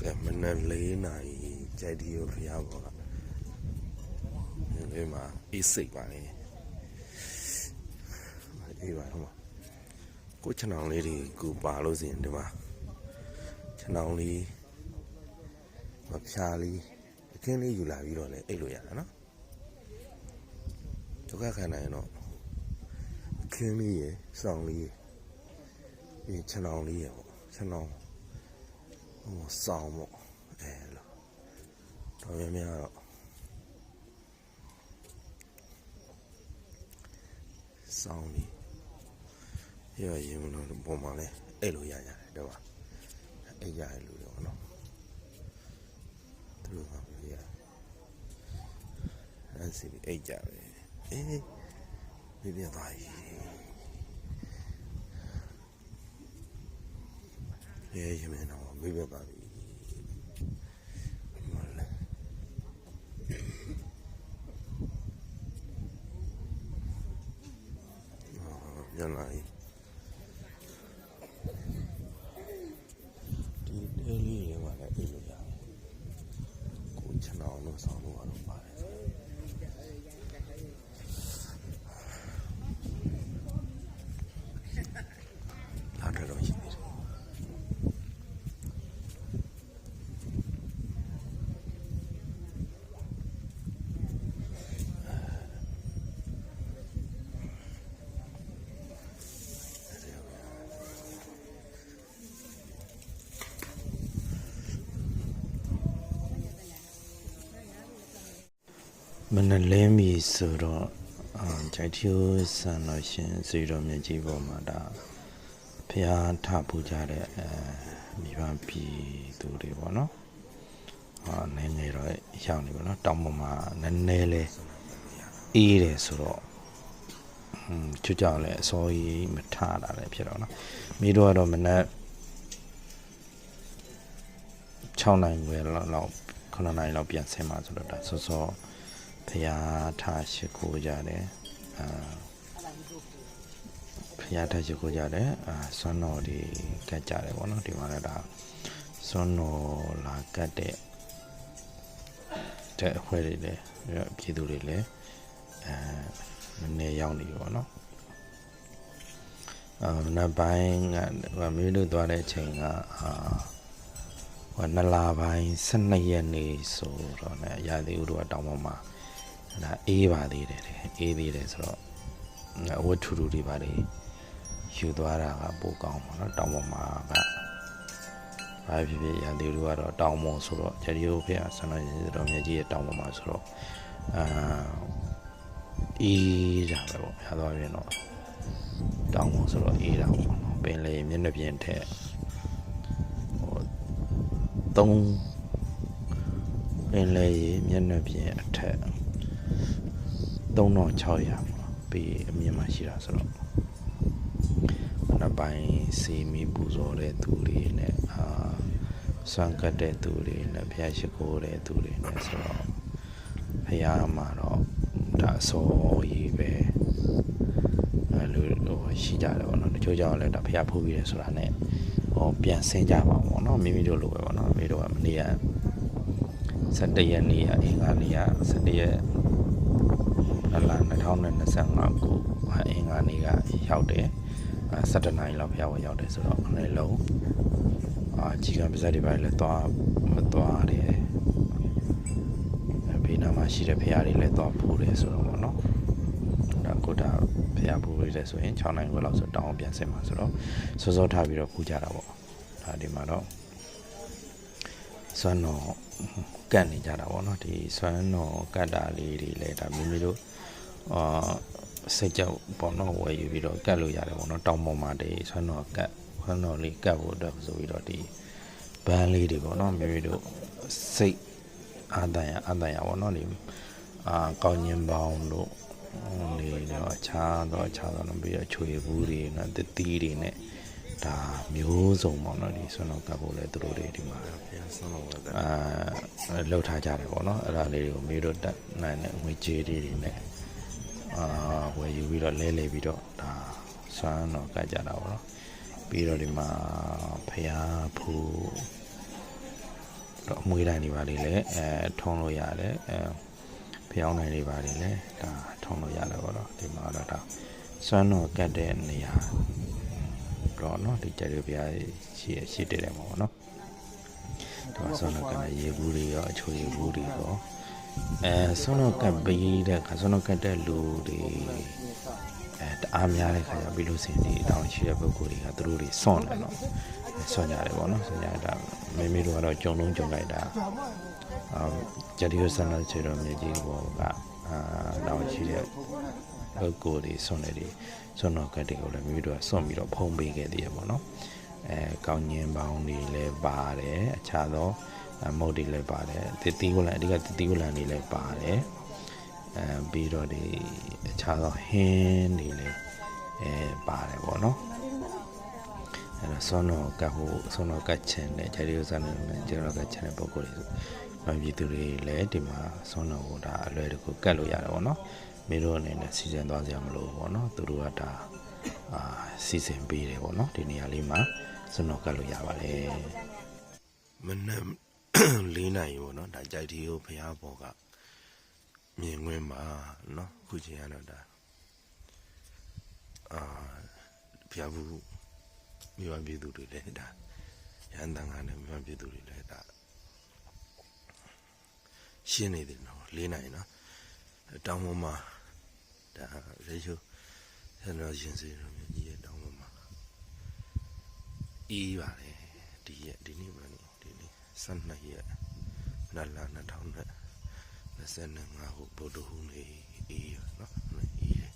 ကဲမနက်၄နာရီကြိုက်ဒီယိုဖျားပေါ်ကဒီမှာအေးစိတ်ပါလေအေးပါတော့ကိုချောင်လေးတွေကိုပါလို့စီရင်ဒီမှာချောင်လေးမဖျားလေးအခင်းလေးယူလာပြီးတော့လည်းအိတ်လို့ရတာနော်ဒုက္ခခံနိုင်ရင်တော့အခင်းလေးရယ်စောင်းလေးရယ်ပြီးရင်ချောင်လေးရယ်ပေါ့ချောင် ဟိုစောင်းပေါ့အဲလိုတော်များများတော့စောင်းလီရရင်မလို့ပုံမှန်လဲအဲ့လိုရရတယ်တော့အဲ့ရရလို့တော့နော်သူတို့ကမရအဲ့စီအဲ့ကြပဲအေးပြပြသွားပြီရဲရင်မတော့ ပြပြသွားပြီမလဲအော်ပြန်လာပြီဒီတဲလေးတွေမှာလည်းအဲ့လိုရတယ်ကိုချနောင်းလို့ဆောင်းလို့ရတော့ပါတယ်လာတော့ရှိသေးတယ် မနက်လင်းပြီဆိုတော့အာဂျိုက်တီယိုဆန်လို့ရှင်ဇီတော်မြတ်ကြီးပေါ်မှာဒါဖျားထပူကြတဲ့အဲမိဘပြည်သူတွေပေါ့နော်ဟာနည်းနည်းတော့ရောက်နေပါတော့တောင်ပေါ်မှာနည်းနည်းလေးအေးတယ်ဆိုတော့ဟွန်းချွတ်ကြောင်လည်းအစောကြီးမထတာလည်းဖြစ်တော့နော်မိတို့ကတော့မနက်6နိုင်ခွဲလောက်လောက်9နိုင်လောက်ပြန်ဆင်းมาဆိုတော့ဒါစောစော ဖျားထားရှိခိုးကြတယ်အာဖျားထားရှိခိုးကြတယ်အာစွမ်းတော်တွေကတ်ကြတယ်ပေါ့နော်ဒီမှာလည်းဒါစွမ်းတော်လာကတ်တဲ့တဲ့အခွဲတွေလည်းပြည်သူတွေလည်းအဲနည်းရောက်နေပြီပေါ့နော်အာမနက်ပိုင်းကမင်းတို့သွားတဲ့အချိန်ကအာဟိုနလာပိုင်း12ရက်နေဆိုတော့ねရာသီဥတုကတောင်ပေါ်မှာ ဒါအေးပါသေးတယ်တဲ့အေးသေးတယ်ဆိုတော့အဝတ်ထူထူတွေပါလေယူသွားတာကပိုကောင်းပါတော့တောင်ပေါ်မှာကဘာဖြစ်ဖြစ်ရန်သူတို့ကတော့တောင်ပေါ်ဆိုတော့ဂျယ်ရီယိုဖေဆန္ဒရှင်တော်မြတ်ကြီးရဲ့တောင်ပေါ်မှာဆိုတော့အာအေးကြပဲပေါ့ရသွားပြင်တော့တောင်ပေါ်ဆိုတော့အေးတာပေါ့နော်ပင်လေမျက်နှာပြင်ထက်ဟိုသုံးပင်လေမျက်နှာပြင်အထက် 3600ပြီးအမြင်မှရှိတာဆိုတော့နောက်ပိုင်းစီမီပူဇော်တဲ့သူတွေနဲ့အာဆွမ်းကတ်တဲ့သူတွေနဲ့ဘုရားရှိခိုးတဲ့သူတွေနဲ့ဆိုတော့ဘုရားမှာတော့ဒါအစောကြီးပဲအဲလိုဟိုရှိကြတယ်ပေါ့နော်တချို့ကြောင့်လည်းဒါဘုရားဖူးပြီးတယ်ဆိုတာနဲ့ဟောပြန်ဆင်းကြပါပေါ့နော်မိမိတို့လိုပဲပေါ့နော်မိမိတို့ကမနေ့က17ရက်နေ့ကအင်္ဂါနေ့က17ရက် အလား2025ခုအင်္ဂါနေ့ကရောက်တယ်17နိုင်လောက်ဖျားဝင်ရောက်တယ်ဆိုတော့အနည်းလုံးအာကြီးကပါဇက်တွေပါလည်းသွားမသွားတယ်ဘေးနားမှာရှိတဲ့ဖျားတွေလည်းသွားဖူးတယ်ဆိုတော့ပေါ့နော်ဒါကိုဒါဖျားဖူးရတဲ့ဆိုရင်6နိုင်ခွဲလောက်ဆိုတောင်းပြန်ဆင်မှာဆိုတော့စောစောထားပြီးတော့ဖူးကြတာပေါ့ဒါဒီမှာတော့စွမ်းတော်ကတ်နေကြတာပေါ့နော်ဒီစွမ်းတော်ကတ်တာလေးတွေလည်းဒါမိမိတို့ အာစိတ်ကြောက်ပေါ့နော်ဝယ်ယူပြီးတော့ကတ်လို့ရတယ်ပေါ့နော်တောင်ပေါ်မှာတည်းဆွမ်းတော်ကတ်ဆွမ်းတော်လေးကတ်ဖို့အတွက်ဆိုပြီးတော့ဒီဘန်းလေးတွေပေါ့နော်မိမိတို့စိတ်အာတန်ရအာတန်ရပေါ့နော်ဒီအာကောင်းညင်ပေါင်းတို့ဒီတော့အခြားတော့အခြားတော့ပြီးတော့ချွေဘူးတွေနော်တတိတွေနဲ့ဒါမျိုးစုံပေါ့နော်ဒီဆွမ်းတော်ကတ်ဖို့လဲသူတို့တွေဒီမှာပြန်ဆုံးတော့ကအာလှုပ်ထားကြတယ်ပေါ့နော်အဲ့ဒါလေးတွေကိုမိတို့တက်နိုင်တဲ့ငွေကြေးတွေတွေနဲ့ အာဝယ်ယူပြီးတော့လဲလေပြီးတော့ဒါစွမ်းတော့ကကြတာပေါ့နော်ပြီးတော့ဒီမှာဖျားဖူတော့အမွေးတိုင်းတွေပါလေလဲအဲထုံးလို့ရတယ်အဲဖျောင်းတိုင်းတွေပါလေလဲဒါထုံးလို့ရတယ်ပေါ့နော်ဒီမှာတော့ဒါစွမ်းတော့ကတ်တဲ့နေရာတော့နော်ဒီကြရပြားရှိရှိတည်တယ်မှာပေါ့နော်ဒီမှာစွမ်းတော့ကတ်တဲ့ရေဘူးတွေရောအချိုရေဘူးတွေရော အဲစွမ်းတော်ကတ်ပြီးတဲ့ခါစွမ်းတော်ကတ်တဲ့လူတွေအဲတအားများတဲ့ခါကျပြီးလို့စင်ဒီတောင်းရှိတဲ့ပုဂ္ဂိုလ်တွေကသူတို့တွေစွန့်တယ်နော်စွန့်ကြတယ်ပေါ့နော်စွန့်ကြတာမိမိတို့ကတော့ကြုံလုံးကြုံလိုက်တာအာဂျဒီယိုဆန်လာချေတော်မြေကြီးဘောကအာတောင်းရှိတဲ့ပုဂ္ဂိုလ်တွေစွန့်တယ်ဒီစွန့်တော့ကတ်တွေကိုလည်းမိမိတို့ကစွန့်ပြီးတော့ဖုံးပေးခဲ့သေးရပေါ့နော်အဲကောင်းညင်ပေါင်းတွေလည်းပါတယ်အခြားသော မုတ်တွေလည်းပါတယ်တတိဝလန်အဓိကတတိဝလန်တွေလည်းပါတယ်အဲပြီးတော့ဒီအခြားသောဟင်းတွေလည်းအဲပါတယ်ပေါ့နော်အဲ့တော့ဆွမ်းတော်ကတ်ဟိုဆွမ်းတော်ကတ်ချင်တဲ့ဂျာရီယိုဆန်နဲ့ဂျာရီကတ်ချင်တဲ့ပုံကိုယ်တွေဆိုပြည်သူတွေလည်းဒီမှာဆွမ်းတော်ကိုဒါအလွယ်တကူကတ်လို့ရတယ်ပေါ့နော်မင်းတို့အနေနဲ့စီစဉ်သွားကြမလို့ပေါ့နော်သူတို့ကဒါအာစီစဉ်ပေးတယ်ပေါ့နော်ဒီနေရာလေးမှာဆွမ်းတော်ကတ်လို့ရပါတယ်မနက် ၄နိုင်ပေါ့နော်ဒါကြိုက်တီကိုဖျားပေါ်ကမြင်ခွင့်ပါနော်ခုချိန်ရတော့ဒါအာဖျားဘူးမိဘပြည်သူတွေလည်းဒါရန်တန်ကနဲ့မိဘပြည်သူတွေလည်းဒါရှင်းနေတယ်နော်၄နိုင်နော်တောင်းပေါ်မှာဒါရေချိုဆန္ဒရှင်စီရောမြကြီးရဲ့တောင်းပေါ်မှာအေးပါလေဒီရက်ဒီနေ့မှနေဒီနေ့ 12ရက်နလာ2025ခုဗုဒ္ဓဟူးနေ့အေးနော်အေးတယ်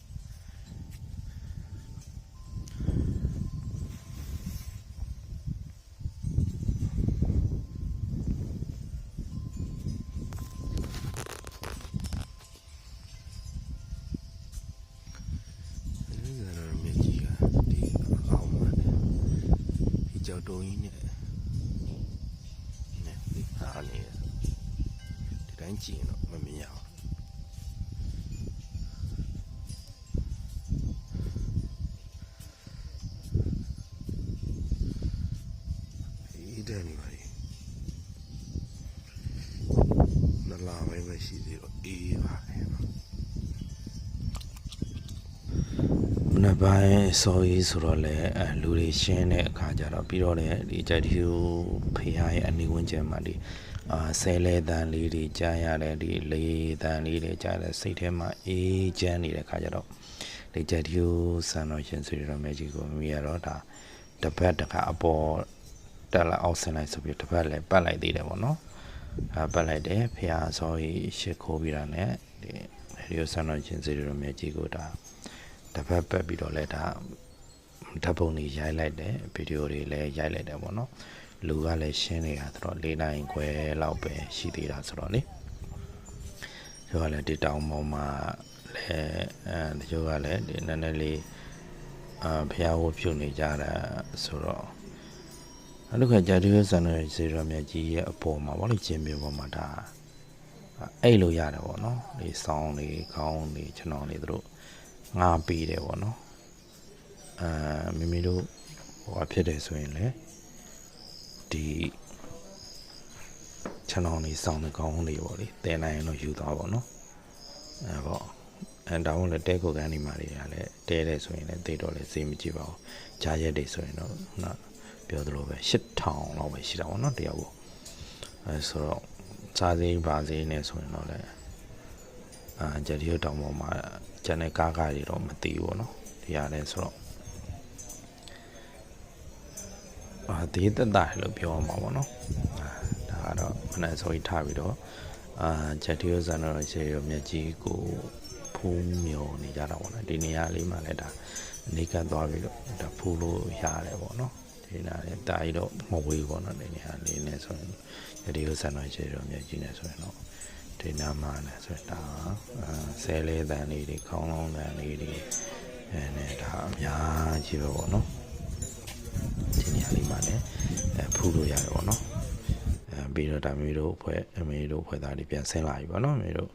ဒီကနေ့မြေကြီးကဒီအောင်မှန်တယ်ဒီကြောက်တုံးကြီးနဲ့နဲ့ ကြည့်ရင်တော့မမြင်ရဘူးဒီတဲ့နေပါလေနလာပဲမရှိသေးတော့အေးပါလေနော်မနက်ပိုင်းစော်ကြီးဆိုတော့လေအဲလူတွေရှင်းတဲ့အခါကျတော့ပြီးတော့လေဒီကြက်တီကိုဖေးရရဲ့အနီးဝန်းကျင်မှာဒီ အာဆဲလဲတန်လေးတွေကြားရတယ်ဒီလေတန်လေးတွေကြားတယ်စိတ်ထဲမှာအေးချမ်းနေတဲ့အခါကျတော့ဒီကြက်တီကိုဆန်တော်ရှင်ဆွေတော်မဲကြီးကိုမိရတော့ဒါတစ်ပတ်တစ်ခါအပေါ်တက်လာအောင်ဆင်းလိုက်ဆိုပြီးတစ်ပတ်လည်းပတ်လိုက်သေးတယ်ပေါ့နော်အဲပတ်လိုက်တယ်ဖေဟာစော်ကြီးရှစ်ခိုးပြီးတာနဲ့ဒီရေဒီယိုဆန်တော်ရှင်ဆွေတော်မဲကြီးကိုဒါတစ်ဖက်ပက်ပြီးတော့လဲဒါဓာတ်ပုံတွေရိုက်လိုက်တယ်ဗီဒီယိုတွေလည်းရိုက်လိုက်တယ်ပေါ့နော် လူကလည်းရှင်းနေတာဆိုတော့၄နိုင်ခွဲလောက်ပဲရှိသေးတာဆိုတော့လေသူကလည်းဒီတောင်ပေါ်မှာလည်းအဲတချို့ကလည်းဒီနည်းနည်းလေးအာဖျားဝပြုတ်နေကြတာဆိုတော့အဲ့လိုခါကြာတူဆန်ရစီရမြကြီးရဲ့အပေါ်မှာဗောလေကျင်းပြပေါ်မှာဒါအဲ့လိုရတယ်ဗောနော်ဒီဆောင်းတွေခေါင်းတွေကျွန်တော်တွေတို့ငါပေးတယ်ပေါ့နော်အဲမိမိတို့ဟိုအဖြစ်တယ်ဆိုရင်လေ ဒီခြံတော်လေးစောင်းတဲ့ကောင်းလေးပေါ့လေတဲနိုင်ရင်တော့ယူသွားပါတော့အဲပေါ့အဲဒါမှလည်းတဲကိုကန်ဒီမာတွေကလည်းတဲတယ်ဆိုရင်လည်းတေးတော့လည်းစေးမကြည့်ပါဘူးဂျာရက်တွေဆိုရင်တော့နော်ပြောသလိုပဲ8000လောက်ပဲရှိတာပေါ့နော်တရားပေါ့အဲဆိုတော့စားစေးပါစေးနေဆိုရင်တော့လည်းအာဂျယ်ဒီယိုတောင်ပေါ်မှာကျန်တဲ့ကားကားတွေတော့မသိဘူးပေါ့နော်ဒီရတယ်ဆိုတော့ ဒီတက်တာလို့ပြောမှာပေါ့နော်အာဒါကတော့မနေ့ဆိုရင်ထားပြီးတော့အာဂျယ်ဒီယိုဇန်တော်ရှေရောမြက်ကြီးကိုဖုံးမြော်နေကြတာပေါ့နော်ဒီနေရာလေးမှာလည်းဒါနေကတ်သွားပြီးတော့ဒါဖူးလို့ရတယ်ပေါ့နော်ဒီနာလည်းတာကြီးတော့မဝေးပေါ့နော်ဒီနေရာလေးနဲ့ဆိုရင်ဂျယ်ဒီယိုဇန်တော်ရှေရောမြက်ကြီးနဲ့ဆိုရင်တော့ဒီနားမှာလည်းဆိုတော့ဒါအာဆဲလေးတန်လေးတွေခေါင်းလုံးတန်လေးတွေအဲနဲ့ဒါအများကြီးပဲပေါ့နော် ဒီနေရာလေးမှာလည်းအဲဖူးလို့ရတယ်ပေါ့နော်အဲပြီးတော့ဒါမျိုးတို့ဖွဲ့အမေတို့ဖွဲ့သားတွေပြန်ဆင်းလာပြီပေါ့နော်အမေတို့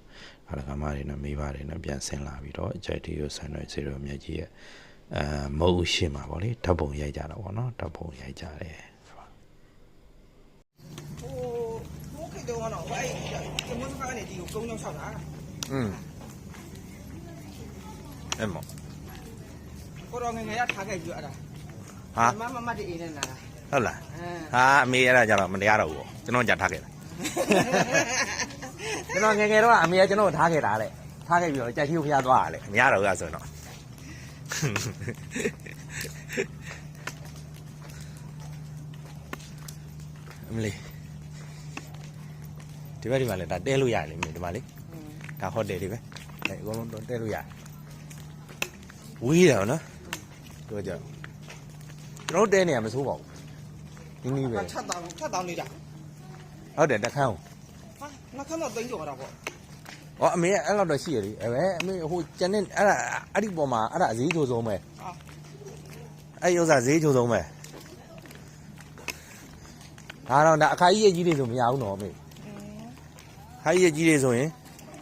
အလကမားတွေနဲ့မိဘတွေနဲ့ပြန်ဆင်းလာပြီးတော့အကြိုက်တီကိုဆန်ရွယ်စီရောမြတ်ကြီးရဲ့အဲမုတ်ရှိမှာပေါ့လေဓာတ်ပုံရိုက်ကြတာပေါ့နော်ဓာတ်ပုံရိုက်ကြတယ်ဟိုကနေဒီကိုကုန်းကြောင်းလျှောက်တာอืมအဲ့မောကိုတော်ငယ်ငယ်ရထားခဲ့ပြီးအဲ့ဒါ ဟာမမမတည်းအေးနဲ့လာတာဟုတ်လားအဲဟာအမေအဲ့ဒါကြတော့မတရားတော့ဘူးပေါ့ကျွန်တော်ကြာထားခဲ့တာကျွန်တော်ငယ်ငယ်တော့အမေကကျွန်တော်ထားခဲ့တာလေထားခဲ့ပြီးတော့ကြာချီကိုဖျားသွားတာလေမရတော့ဘူးအဲ့ဆိုရင်တော့အမလေးဒီဘက်ဒီမှာလေဒါတဲလို့ရတယ်လေမြေဒီမှာလေဒါဟိုတယ်တွေပဲအဲအကုန်လုံးတော့တဲလို့ရတယ်ဝေးတယ်နော်တို့ကြောင့် ကျွန်တော်တို့တဲနေရမစိုးပါဘူးနီးနီးပဲချက်တောင်ချက်တောင်နေတာဟုတ်တယ်တခန်းဟာနှခမ်းတော့သိန်းကျော်တာပေါ့။အော်အမေကအဲ့လောက်တော့ရှိရလေ။အဲအမေဟိုကျန်တဲ့အဲ့ဒါအဲ့ဒီပေါ်မှာအဲ့ဒါဈေးချိုဆုံးပဲဟာ။အဲ့ဒီဥစ္စာဈေးချိုဆုံးပဲ။ဒါတော့ဒါအခါကြီးရဲ့ကြီးတွေဆိုမရဘူးနော်အမေ။အခါကြီးရဲ့ကြီးတွေဆိုရင်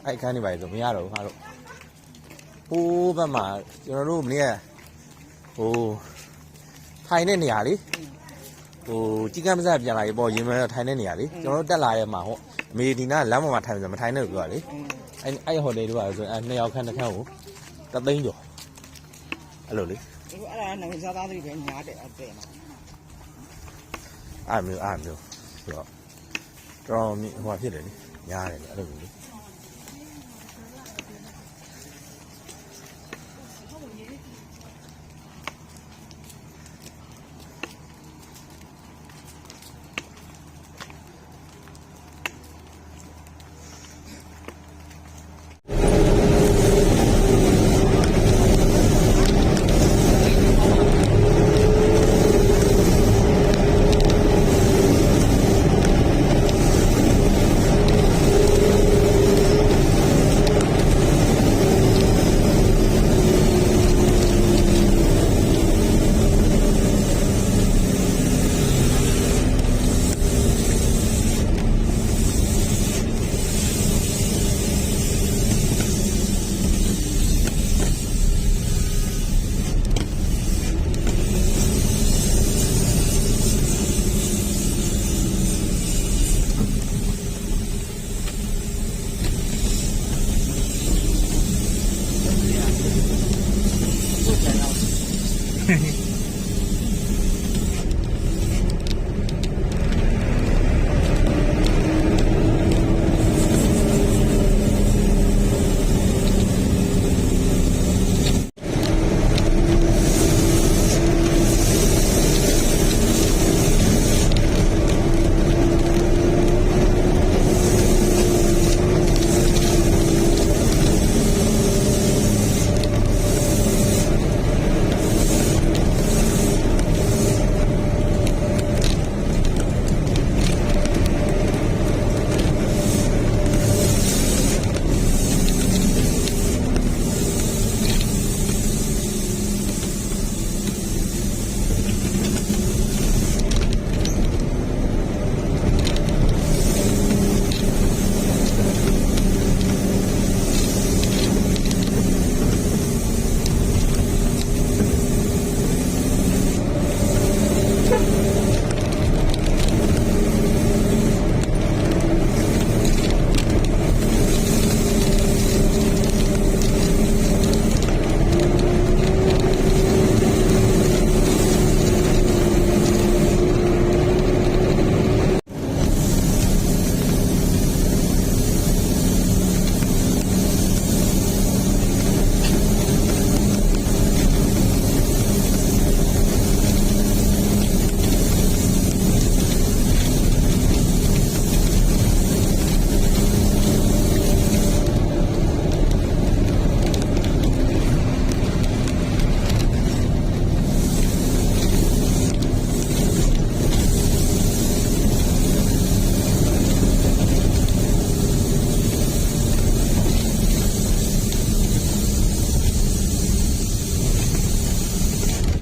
အဲ့အခန်းတွေပါလေဆိုမရတော့ဘူးဟာတော့။ဟိုးဘက်မှာကျွန်တော်တို့မနေ့ကဟို ထိုင်တဲ့နေရာလေဟိုကြီးကမ်းမစပြန်လာရေပေါ့ရင်မဲထိုင်တဲ့နေရာလေကျွန်တော်တို့တက်လာတဲ့မှာဟောအမေဒီနာလမ်းပေါ်မှာထိုင်ဆိုမထိုင်နဲ့လို့ပြောတာလေအဲ့အဲ့ဟိုတယ်တို့ကဆိုရင်အဲ့နှစ်ယောက်ခန့်တစ်ခန့်ကိုတသိန်းကျော်အဲ့လိုလေဒီအဲ့ဒါနိုင်ငံသားတွေပဲညားတယ်အဲ့တဲ့မှာအဲ့မျိုးအဲ့မျိုးဆိုတော့တော်တော်မြင့်ဟိုဟာဖြစ်တယ်လေညားတယ်လေအဲ့လိုမျိုးလေ